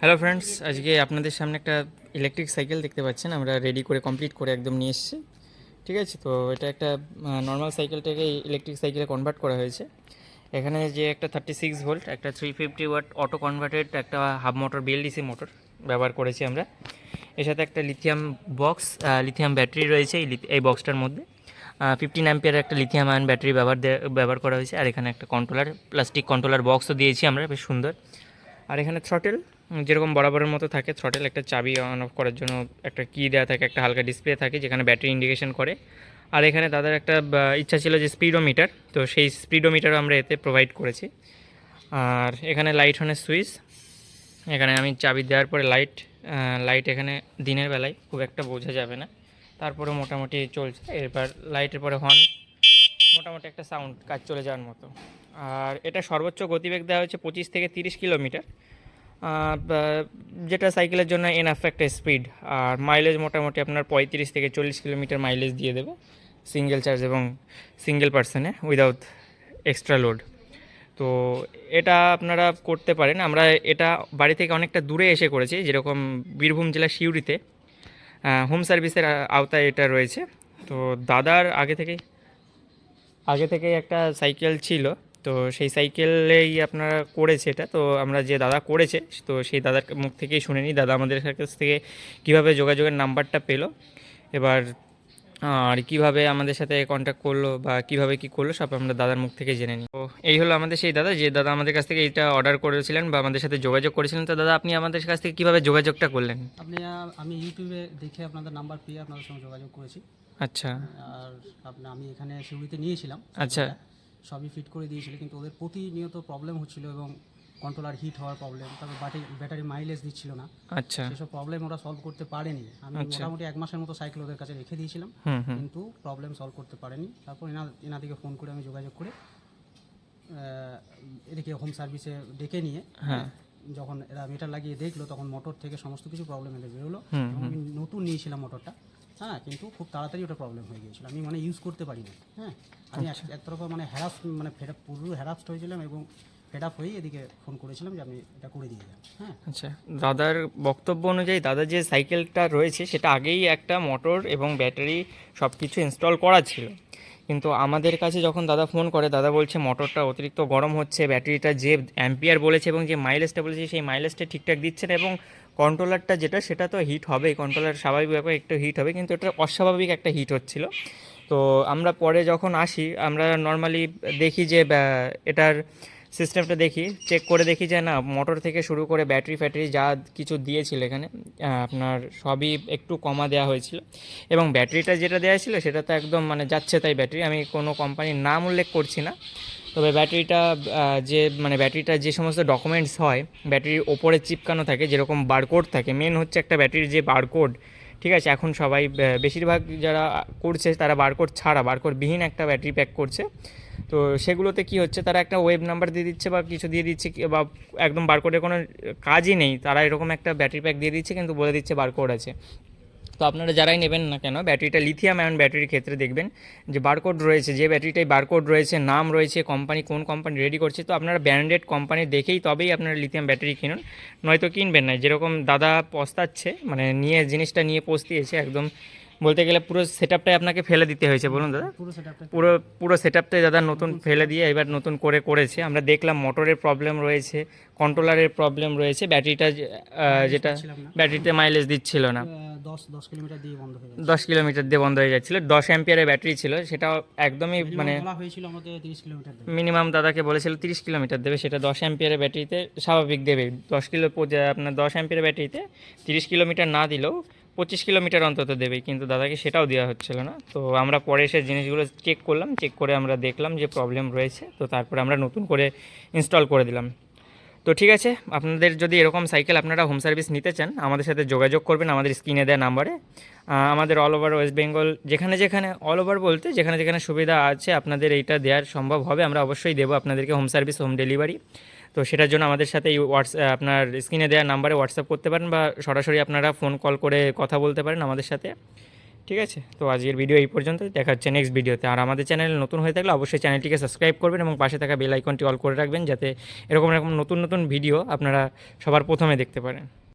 Hello friends আজকে আপনাদের সামনে একটা ইলেকট্রিক সাইকেল দেখতে পাচ্ছেন। আমরা রেডি করে কমপ্লিট করে একদম নিয়ে এসেছি। ঠিক আছে? তো এটা একটা নর্মাল সাইকেলটাকে ইলেকট্রিক সাইকেলে কনভার্ট করা হয়েছে। এখানে যে একটা থার্টি সিক্স ভোল্ট একটা three fifty watt auto converted একটা হাফ মোটর বিএলডিসি মোটর ব্যবহার করেছি আমরা। এর সাথে একটা লিথিয়াম বক্স লিথিয়াম ব্যাটারি রয়েছে এই বক্সটার মধ্যে। ফিফটিন অ্যাম্পিয়ার একটা লিথিয়াম আয়ন ব্যাটারি ব্যবহার ব্যবহার করা হয়েছে। আর এখানে একটা কন্ট্রোলার প্লাস্টিক কন্ট্রোলার বক্সও দিয়েছি আমরা, বেশ সুন্দর। আর এখানে থ্রটেল যেরকম বরাবরের মতো থাকে থ্রটেল একটা চাবি অন অফ করার জন্য একটা কি দেওয়া থাকে, একটা হালকা ডিসপ্লে থাকে, যেখানে ব্যাটারি ইন্ডিকেশন করে। আর এখানে দাদার একটা ইচ্ছা ছিল যে স্পিডোমিটার তো সেই স্পিডোমিটারও আমরা এতে প্রোভাইড করেছি। আর এখানে লাইট অনের সুইচ এখানে আমি চাবি দেওয়ার পরে লাইট লাইট এখানে দিনের বেলায় খুব একটা বোঝা যাবে না। তারপরে মোটামুটি চলছে, এরপর লাইটের পরে হর্ন মোটামুটি একটা সাউন্ড কাজ চলে যাওয়ার মতো। আর এটা সর্বোচ্চ গতিবেগ দেওয়া হচ্ছে পঁচিশ থেকে তিরিশ কিলোমিটার। যেটা সাইকেলের জন্য এনাফ একটা স্পিড আর মাইলেজ মোটামুটি আপনার পঁয়ত্রিশ থেকে চল্লিশ কিলোমিটার মাইলেজ দিয়ে দেবে সিঙ্গেল চার্জ এবং সিঙ্গেল পার্সনে উইদাউট এক্সট্রা লোড তো এটা আপনারা করতে পারেন। আমরা এটা বাড়ি থেকে অনেকটা দূরে এসে করেছি, যেরকম বীরভূম জেলার সিউড়িতে। হোম সার্ভিসের আওতায় এটা রয়েছে। তো দাদার আগে থেকেই, আগে থেকে একটা সাইকেল ছিল। তো সেই সাইকেলেই আপনারা করেছে এটা। তো আমরা যে দাদা করেছে তো সেই দাদার মুখ থেকেই শুনে নিই। দাদা আমাদের কাছ থেকে কীভাবে যোগাযোগের নাম্বারটা পেল এবার আর কীভাবে আমাদের সাথে কন্ট্যাক্ট করল বা কীভাবে কি করল সব আমরা দাদার মুখ থেকে জেনে নিই। তো এই হলো আমাদের সেই দাদা যে দাদা আমাদের কাছ থেকে এটা অর্ডার করেছিলেন বা আমাদের সাথে যোগাযোগ করেছিলেন। তো দাদা আপনি আমাদের কাছ থেকে কীভাবে যোগাযোগটা করলেন? আপনি আমি ইউটিউবে দেখে আপনাদের নাম্বার পেয়ে আপনাদের সঙ্গে যোগাযোগ করেছি। আচ্ছা। আর আপনি আমি এখানে সিউড়িতে নিয়েছিলাম। আচ্ছা। সবই ফিট করে দিয়েছিল কিন্তু ওদের প্রতিনিয়ত প্রবলেম হচ্ছিল এবং কন্ট্রোলার হিট হওয়ার প্রবলেম তারপর ব্যাটারি ব্যাটারি মাইলেজ দিচ্ছিল না। আচ্ছা। সেসব প্রবলেম ওরা সলভ করতে পারেনি। আমি আচ্ছা। মোটামুটি এক মাসের মতো সাইকেল ওদের কাছে রেখে দিয়েছিলাম কিন্তু প্রবলেম সলভ করতে পারেনি। তারপর এনা এনাদিকে ফোন করে আমি যোগাযোগ করে এদিকে হোম সার্ভিসে ডেকে নিয়ে হ্যাঁ। যখন এরা মিটার লাগিয়ে দেখল তখন মোটর থেকে সমস্ত কিছু প্রবলেম এদের বেরোলো। আমি নতুন নিয়েছিলাম মোটরটা হ্যাঁ কিন্তু খুব তাড়াতাড়ি ওটা প্রবলেম হয়ে গিয়েছিল। আমি মানে ইউজ করতে পারি না হ্যাঁ আমি একতরফা এক মানে হ্যারাস মানে ফেড পুরো হ্যারাস্ট হয়েছিলাম এবং ফেড আপ হয়েই এদিকে ফোন করেছিলাম যে আমি এটা করে দিয়ে যান হ্যাঁ। আচ্ছা দাদার বক্তব্য অনুযায়ী দাদা যে সাইকেলটা রয়েছে সেটা আগেই একটা মোটর এবং ব্যাটারি সব কিছু ইনস্টল করা ছিল। কিন্তু আমাদের কাছে যখন দাদা ফোন করে, দাদা বলছে মোটরটা অতিরিক্ত গরম হচ্ছে, ব্যাটারিটা যে অ্যাম্পিয়ার বলেছে এবং যে মাইলেজটা বলেছে, সেই মাইলেজটা ঠিকঠাক দিচ্ছে না এবং কন্ট্রোলারটা যেটা, সেটা তো হিট হবেই কন্ট্রোলার স্বাভাবিক ব্যাপার, একটু হিট হবে, কিন্তু এটা অস্বাভাবিক একটা হিট হচ্ছিল। তো আমরা পরে যখন আসি, আমরা নর্মালি দেখি যে এটার সিস্টেমটা দেখি চেক করে দেখি যে না মোটর থেকে শুরু করে ব্যাটারি ফ্যাটারি যা কিছু দিয়েছিল এখানে আপনার সবই একটু কমা দেওয়া হয়েছিল। এবং ব্যাটারিটা যেটা দেওয়া ছিল সেটা তো একদম মানে যাচ্ছে তাই ব্যাটারি আমি কোনো কোম্পানির নাম উল্লেখ করছি না। তবে ব্যাটারিটা যে মানে ব্যাটারিটা যে সমস্ত ডকুমেন্টস হয় ব্যাটারির ওপরে চিপকানো থাকে, যেরকম বারকোড থাকে মেন হচ্ছে একটা ব্যাটারির যে বারকোড ঠিক আছে? এখন সবাই বেশিরভাগ যারা করছে তারা বারকোড ছাড়া বারকোড বিহীন একটা ব্যাটারি প্যাক করছে। তো সেগুলোতে কি হচ্ছে, তারা একটা ওয়েব নাম্বার দিয়ে দিচ্ছে বা কিছু দিয়ে দিচ্ছে বা একদম বারকোডের কোনো কাজই নেই, তারা এরকম একটা ব্যাটারি প্যাক দিয়ে দিচ্ছে কিন্তু বলে দিচ্ছে বারকোড আছে। তো আপনারা যারাই নেবেন না কেন ব্যাটারিটা লিথিয়াম আয়ন ব্যাটারির ক্ষেত্রে দেখবেন যে বারকোড রয়েছে, যে ব্যাটারিটাই বারকোড রয়েছে, নাম রয়েছে কোম্পানি কোন কোম্পানি রেডি করছে, তো আপনারা ব্র্যান্ডেড কোম্পানি দেখেই তবেই আপনারা লিথিয়াম ব্যাটারি কিনুন। নয়তো কিনবেন না, যেরকম দাদা পস্তাচ্ছে মানে নিয়ে জিনিসটা নিয়ে পস্তিয়েছে, একদম বলতে গেলে পুরো সেট আপনাকে ফেলে দিতে হয়েছে বলুন দাদা। পুরো সেটআপটা পুরো পুরো সেট আপটাই দাদা নতুন ফেলে দিয়ে এবার নতুন করে করেছে। আমরা দেখলাম মোটরের প্রবলেম রয়েছে কন্ট্রোলারের প্রবলেম রয়েছে ব্যাটারিটা যেটা ব্যাটারিতে মাইলেজ দিচ্ছিল না। দশ কিলোমিটার দিয়ে বন্ধ হয়ে যাচ্ছিল দশ অ্যাম্পিয়ারের ব্যাটারি ছিল সেটা একদমই মানে মিনিমাম দাদাকে বলেছিল তিরিশ কিলোমিটার দেবে সেটা দশ অ্যাম্পিয়ারের ব্যাটারিতে স্বাভাবিক দেবে। দশ কিলো আপনার দশ অ্যাম্পিয়ারের ব্যাটারিতে তিরিশ কিলোমিটার না দিলেও পঁচিশ কিলোমিটার অন্তত দেবে, কিন্তু দাদাকে সেটাও দেওয়া হচ্ছিল না। তো আমরা পরে এসে জিনিসগুলো চেক করলাম চেক করে আমরা দেখলাম যে প্রবলেম রয়েছে, তো তারপরে আমরা নতুন করে ইনস্টল করে দিলাম। তো ঠিক আছে, আপনাদের যদি এরকম সাইকেল আপনারা হোম সার্ভিস নিতে চান, আমাদের সাথে যোগাযোগ করবেন আমাদের স্ক্রিনে দেওয়া নাম্বারে আমাদের অল ওভার ওয়েস্ট বেঙ্গল যেখানে যেখানে অল ওভার বলতে যেখানে যেখানে সুবিধা আছে, আপনাদের এইটা দেওয়ার সম্ভব হবে, আমরা অবশ্যই দেবো আপনাদেরকে হোম সার্ভিস হোম ডেলিভারি তো সেটার জন্য আমাদের সাথে এই হোয়াটস আপনার স্ক্রিনে দেওয়া নাম্বারে হোয়াটসঅ্যাপ করতে পারেন বা সরাসরি আপনারা ফোন কল করে কথা বলতে পারেন আমাদের সাথে। ঠিক আছে? তো আজকের ভিডিও এই পর্যন্ত দেখা হচ্ছে নেক্সট ভিডিওতে আর আমাদের চ্যানেল নতুন হয়ে থাকলে অবশ্যই চ্যানেলটিকে সাবস্ক্রাইব করবেন এবং পাশে থাকা বেল আইকনটি অল করে রাখবেন যাতে এরকম এরকম নতুন নতুন ভিডিও আপনারা সবার প্রথমে দেখতে পারেন।